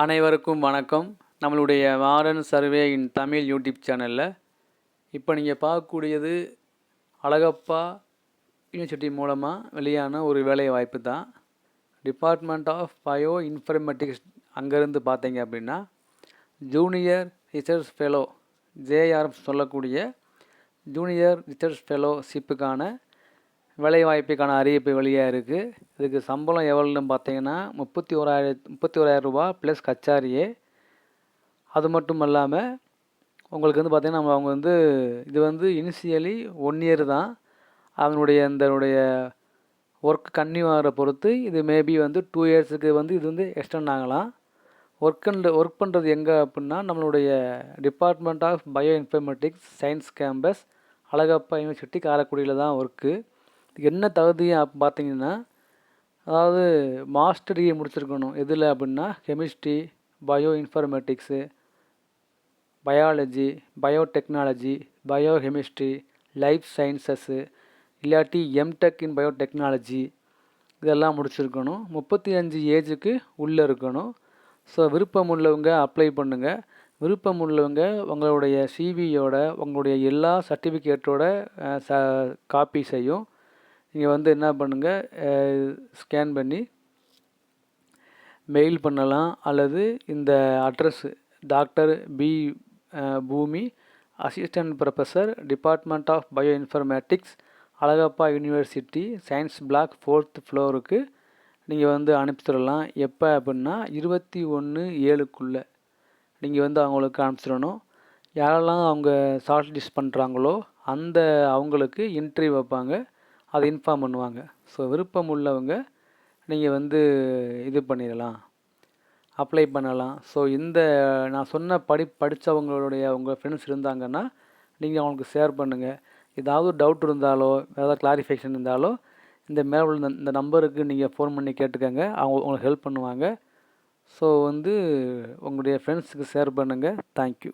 அனைவருக்கும் வணக்கம். நம்மளுடைய modern survey in Tamil YouTube சேனலில் இப்போ நீங்கள் பார்க்கக்கூடியது அழகப்பா யூனிவர்சிட்டி மூலமாக வெளியான ஒரு வேலை வாய்ப்பு தான். டிபார்ட்மெண்ட் ஆஃப் பயோ இன்ஃபர்மேட்டிக்ஸ் அங்கேருந்து பார்த்தீங்க அப்படின்னா ஜூனியர் ரிசர்ச் ஃபெலோ ஜேஆர்எஃப் சொல்லக்கூடிய ஜூனியர் ரிசர்ச் ஃபெலோஷிப்புக்கான வேலைவாய்ப்புக்கான அறிவிப்பு வெளியாக இருக்குது இதுக்கு சம்பளம் எவ்வளோன்னு பார்த்தீங்கன்னா முப்பத்தி ஓராயிரத்து முப்பத்தி ஓராயிரம் ரூபா ப்ளஸ் கச்சாரியே. அது மட்டும் இல்லாமல் உங்களுக்கு வந்து பார்த்திங்கன்னா நம்ம அவங்க வந்து இது வந்து இனிஷியலி ஒன் இயர் தான். அதனுடைய இந்தனுடைய ஒர்க் கன்னியூ ஆகிற பொறுத்து இது மேபி வந்து டூ இயர்ஸுக்கு வந்து இது வந்து எக்ஸ்டெண்ட் ஆகலாம். ஒர்க் அண்ட் ஒர்க் பண்ணுறது எங்கே அப்படின்னா நம்மளுடைய department of bioinformatics science campus Alagappa university காரைக்குடியில் தான் ஒர்க்கு என்ன தகுதி பார்த்தீங்கன்னா அதாவது மாஸ்டர் டிகிரி முடிச்சிருக்கணும். எதில் அப்படின்னா chemistry bioinformatics biology biotechnology biochemistry life sciences இல்லாட்டி எம்டெக் இன் பயோடெக்னாலஜி இதெல்லாம் முடிச்சிருக்கணும். முப்பத்தி அஞ்சு ஏஜுக்கு உள்ளே இருக்கணும். ஸோ விருப்பம் உள்ளவங்க அப்ளை பண்ணுங்கள் விருப்பம் உள்ளவங்க உங்களுடைய சிவியோட உங்களுடைய எல்லா சர்டிஃபிகேட்டோட ச காப்பீஸையும் நீங்கள் வந்து என்ன பண்ணுங்கள் ஸ்கேன் பண்ணி மெயில் பண்ணலாம் அல்லது இந்த address doctor P Bhoomi assistant professor department of bioinformatics Alagappa university science block fourth ஃப்ளோருக்கு நீங்கள் வந்து அனுப்பிச்சிடலாம். எப்போ அப்படின்னா இருபத்தி ஒன்று ஏழுக்குள்ளே நீங்கள் வந்து அவங்களுக்கு அனுப்பிச்சிடணும். யாரெல்லாம் அவங்க ஷார்ட் லிஸ்ட் பண்ணுறாங்களோ அந்த அவங்களுக்கு இன்ட்ரி வைப்பாங்க. அதை இன்ஃபார்ம் பண்ணுவாங்க. ஸோ விருப்பம் உள்ளவங்க நீங்கள் வந்து இது பண்ணிடலாம் அப்ளை பண்ணலாம். ஸோ இந்த நான் சொன்ன படி படித்தவங்களுடைய உங்கள் ஃப்ரெண்ட்ஸ் இருந்தாங்கன்னா நீங்கள் அவங்களுக்கு ஷேர் பண்ணுங்கள் ஏதாவது டவுட் இருந்தாலோ ஏதாவது கிளாரிஃபிகேஷன் இருந்தாலோ இந்த மேலே உள்ள இந்த நம்பருக்கு நீங்கள் ஃபோன் பண்ணி கேட்டுக்கோங்க. அவங்க உங்களுக்கு ஹெல்ப் பண்ணுவாங்க. ஸோ வந்து உங்களுடைய ஃப்ரெண்ட்ஸுக்கு ஷேர் பண்ணுங்கள் தேங்க்யூ